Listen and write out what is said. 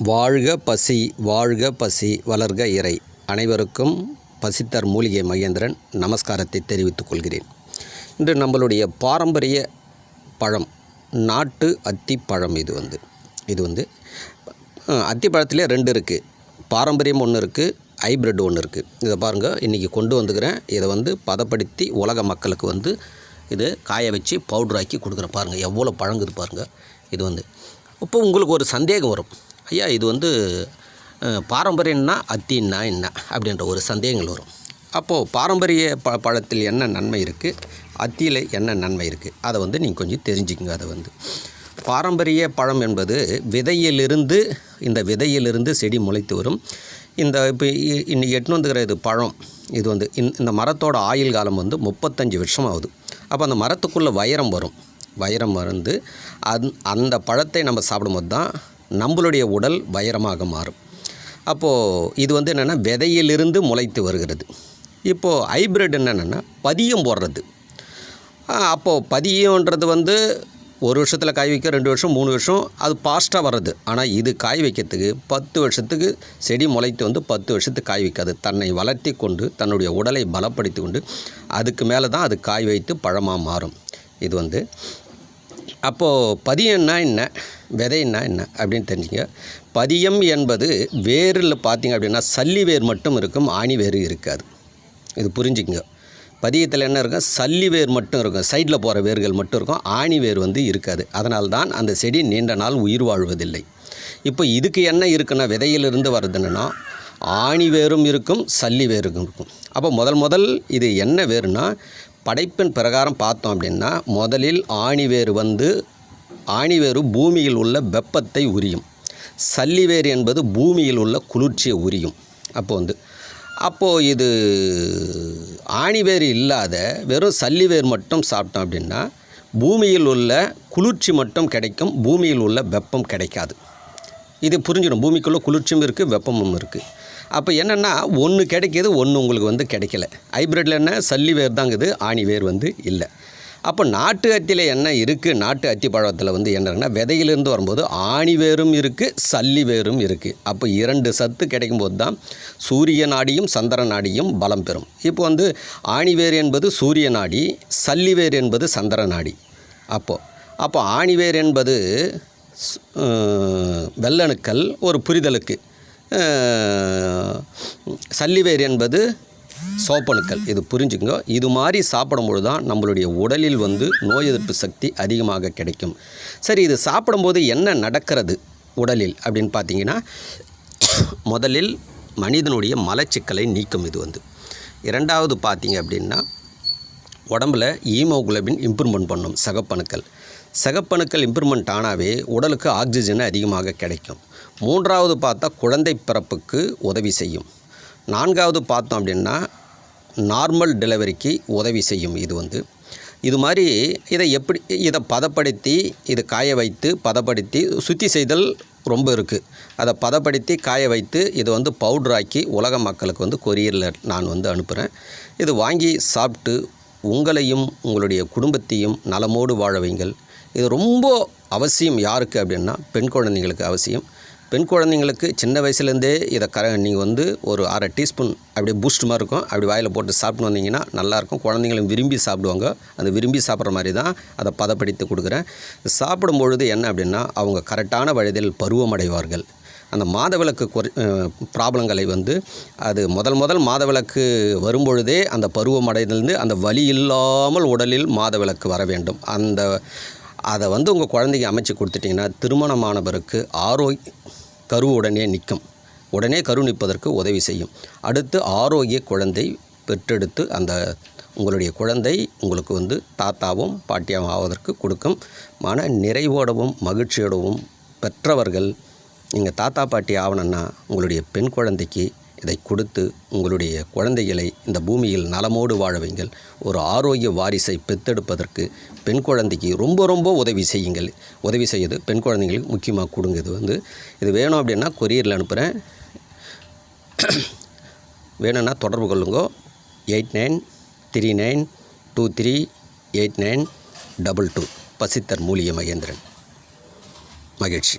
வாழ்க பசி வாழ்க பசி வளர்க இறை. அனைவருக்கும் பசித்தர் மூலிகை மகேந்திரன் நமஸ்காரத்தை தெரிவித்துக் கொள்கிறேன். இன்று நம்மளுடைய பாரம்பரிய பழம் நாட்டு அத்தி பழம் இது வந்து. இது வந்து அத்தி பழத்திலே ரெண்டு இருக்குது பாரம்பரியம் ஒன்று இருக்குது ஹைப்ரிட் ஒன்று இருக்குது இதை பாருங்கள் இன்றைக்கி கொண்டு வந்துக்கிறேன். இதை வந்து பதப்படுத்தி உலக மக்களுக்கு வந்து இது காய வச்சு பவுடர் ஆக்கி கொடுக்குறேன் பாருங்கள் எவ்வளோ பழங்குது பாருங்கள் இது வந்து இப்போ உங்களுக்கு ஒரு சந்தேகம் வரும். ஐயா இது வந்து பாரம்பரியன்னா பாரம்பரியம்னா அத்தின்னா என்ன அப்படின்ற ஒரு சந்தேகங்கள் வரும். அப்போது பாரம்பரிய ப பழத்தில் என்ன நன்மை இருக்குது அத்தியில் என்ன நன்மை இருக்குது அதை வந்து நீங்கள் கொஞ்சம் தெரிஞ்சுக்கங்க அதை வந்து. பாரம்பரிய பழம் என்பது விதையிலிருந்து இந்த விதையிலிருந்து செடி முளைத்து வரும். இந்த இப்போ இ- இன்னைக்கு எட்டுன்னு வந்துக்கிற இது பழம். இது வந்து இந்த- இந்த மரத்தோட ஆயுள் காலம் வந்து முப்பத்தஞ்சு வருஷம் ஆகுது. அப்போ அந்த மரத்துக்குள்ளே வைரம் வரும். வைரம் வந்து அந் அந்த பழத்தை நம்ம சாப்பிடும்போது தான் நம்மளுடைய உடல் வைரமாக மாறும். அப்போது இது வந்து என்னென்னா விதையிலிருந்து முளைத்து வருகிறது. இப்போது ஹைப்ரிட் என்னென்னா பதியம் போடுறது. அப்போது பதியன்றது வந்து ஒரு வருஷத்தில் காய் வைக்க ரெண்டு வருஷம் மூணு வருஷம் அது ஃபாஸ்ட்டாக வர்றது. ஆனால் இது காய் வைக்கிறதுக்கு பத்து வருஷத்துக்கு செடி முளைத்து வந்து பத்து வருஷத்துக்கு காய் வைக்காது. தன்னை வளர்த்தி கொண்டு தன்னுடைய உடலை பலப்படுத்தி கொண்டு அதுக்கு மேலே தான் அது காய் வைத்து பழமாக மாறும். இது வந்து அப்போது பதியம்னா என்ன? விதைன்னா என்ன? அப்படின்னு தெரிஞ்சுங்க. பதியம் என்பது வேரில் பார்த்தீங்க அப்படின்னா சல்லி வேர் மட்டும் இருக்கும் ஆணி வேர் இருக்காது. இது புரிஞ்சுக்குங்க. பதியத்தில் என்ன இருக்கும்? சல்லி வேர் மட்டும் இருக்கும். சைடில் போகிற வேர்கள் மட்டும் இருக்கும் ஆணி வேர் வந்து இருக்காது. அதனால் தான் அந்த செடி நீண்ட நாள் உயிர் வாழ்வதில்லை. இப்போ இதுக்கு என்ன இருக்குன்னா விதையிலிருந்து வருதுன்னா ஆணி வேரும் இருக்கும் சல்லி வேரும் இருக்கும். அப்போ முதல் முதல் இது என்ன வேறுனா படைப்பின் பிரகாரம் பார்த்தோம் அப்படின்னா முதலில் ஆணிவேர் வந்து ஆணிவேறு பூமியில் உள்ள வெப்பத்தை உரியும். சல்லிவேர் என்பது பூமியில் உள்ள குளிர்ச்சியை உரியும். அப்போ வந்து அப்போது இது ஆணிவேர் இல்லாத வெறும் சல்லிவேர் மட்டும் சாப்பிட்டோம் அப்படின்னா பூமியில் உள்ள குளிர்ச்சி மட்டும் கிடைக்கும் பூமியில் உள்ள வெப்பம் கிடைக்காது. இது புரிஞ்சிடும் பூமிக்குள்ளே குளிர்ச்சியும் இருக்குது வெப்பமும் இருக்குது அப்போ என்னென்னா ஒன்று கிடைக்கிது ஒன்று உங்களுக்கு வந்து கிடைக்கல. ஹைப்ரிட்டில் என்ன? சல்லி வேர் தாங்குது ஆணி வேர் வந்து இல்லை. அப்போ நாட்டு அத்தியில் என்ன இருக்குது நாட்டு அத்தி பழத்தில் வந்து என்னன்னா விதையிலிருந்து வரும்போது ஆணி வேரும் இருக்குது சல்லி வேரும் இருக்குது அப்போ இரண்டு சத்து கிடைக்கும்போது தான் சூரிய நாடியும் சந்திர நாடியும் பலம் பெறும். இப்போ வந்து ஆணி வேர் என்பது சூரிய நாடி சல்லி வேர் என்பது சந்திர நாடி. அப்போது அப்போ ஆணிவேர் என்பது வெள்ளணுக்கள் ஒரு புரிதலுக்கு. சல்லிவேர் என்பது சோப்பணுக்கள். இது புரிஞ்சுங்க இது மாதிரி சாப்பிடும்பொழுது தான் நம்மளுடைய உடலில் வந்து நோய் எதிர்ப்பு சக்தி அதிகமாக கிடைக்கும். சரி இது சாப்பிடும்போது என்ன நடக்கிறது உடலில் அப்படின்னு பார்த்தீங்கன்னா முதலில் மனிதனுடைய மலச்சிக்கலை நீக்கும் இது வந்து. இரண்டாவது பார்த்தீங்க அப்படின்னா உடம்புல ஈமோகுளபின் இம்ப்ரூவ்மெண்ட் பண்ணும் சகப்பணுக்கள். சகப்பணுக்கள் இம்ப்ரூவ்மெண்ட் ஆனாவே உடலுக்கு ஆக்சிஜன் அதிகமாக கிடைக்கும். மூன்றாவது பார்த்தா குழந்தை பிறப்புக்கு உதவி செய்யும். நான்காவது பார்த்தோம் அப்படின்னா நார்மல் டெலிவரிக்கு உதவி செய்யும் இது வந்து. இது மாதிரி இதை எப்படி இதை பதப்படுத்தி இது காய வைத்து பதப்படுத்தி சுத்தி செய்தல் ரொம்ப இருக்குது அதை பதப்படுத்தி காய வைத்து இது வந்து பவுட்ராக்கி உலக மக்களுக்கு வந்து கொரியரில் நான் வந்து அனுப்புகிறேன் இது வாங்கி சாப்பிட்டு உங்களையும் உங்களுடைய குடும்பத்தையும் நலமோடு வாழ வைங்கள். இது ரொம்ப அவசியம் யாருக்கு அப்படின்னா பெண் குழந்தைங்களுக்கு அவசியம். பெண் குழந்தைங்களுக்கு சின்ன வயசுலேருந்தே இதை கர நீங்கள் வந்து ஒரு அரை டீஸ்பூன் அப்படியே பூஸ்ட் மாதிரி இருக்கும். அப்படி வாயில் போட்டு சாப்பிட்டு வந்தீங்கன்னா நல்லாயிருக்கும். குழந்தைங்களும் விரும்பி சாப்பிடுவாங்க. அந்த விரும்பி சாப்பிட்ற மாதிரி தான் அதை பதப்படுத்தி கொடுக்குறேன். சாப்பிடும் பொழுது என்ன அப்படின்னா அவங்க கரெக்டான வயதில் பருவமடைவார்கள். அந்த மாதவிளக்கு குறை ப்ராப்ளங்களை வந்து அது முதல் முதல் மாதவிளக்கு வரும்பொழுதே அந்த பருவமடைந்திருந்து அந்த வலி இல்லாமல் உடலில் மாதவிளக்கு வர வேண்டும். அந்த அதை வந்து உங்கள் குழந்தைக்கு அமைச்சு கொடுத்துட்டிங்கன்னா திருமணமானவருக்கு ஆரோக்கிய கரு உடனே நிற்கும். உடனே கரு நிற்பதற்கு உதவி செய்யும். அடுத்து ஆரோக்கிய குழந்தை பெற்றெடுத்து அந்த உங்களுடைய குழந்தை உங்களுக்கு வந்து தாத்தாவும் பாட்டியாவும் ஆவதற்கு கொடுக்கும். மன நிறைவோடவும் மகிழ்ச்சியோடவும் பெற்றவர்கள் நீங்கள் தாத்தா பாட்டி ஆகணும்னா உங்களுடைய பெண் குழந்தைக்கு இதை கொடுத்து உங்களுடைய குழந்தைகளை இந்த பூமியில் நலமோடு வாழ வைங்கள். ஒரு ஆரோக்கிய வாரிசை பெத்தெடுப்பதற்கு பெண் குழந்தைக்கு ரொம்ப ரொம்ப உதவி செய்யுங்கள். உதவி செய்யுது பெண் குழந்தைங்களுக்கு முக்கியமாக கொடுங்க. இது வந்து இது வேணும் அப்படின்னா கொரியரில் அனுப்புகிறேன் வேணும்னா தொடர்பு கொள்ளுங்கோ. Eight nine three nine two three eight nine double two. பசித்தர் மூலிகை மகேந்திரன். மகிழ்ச்சி.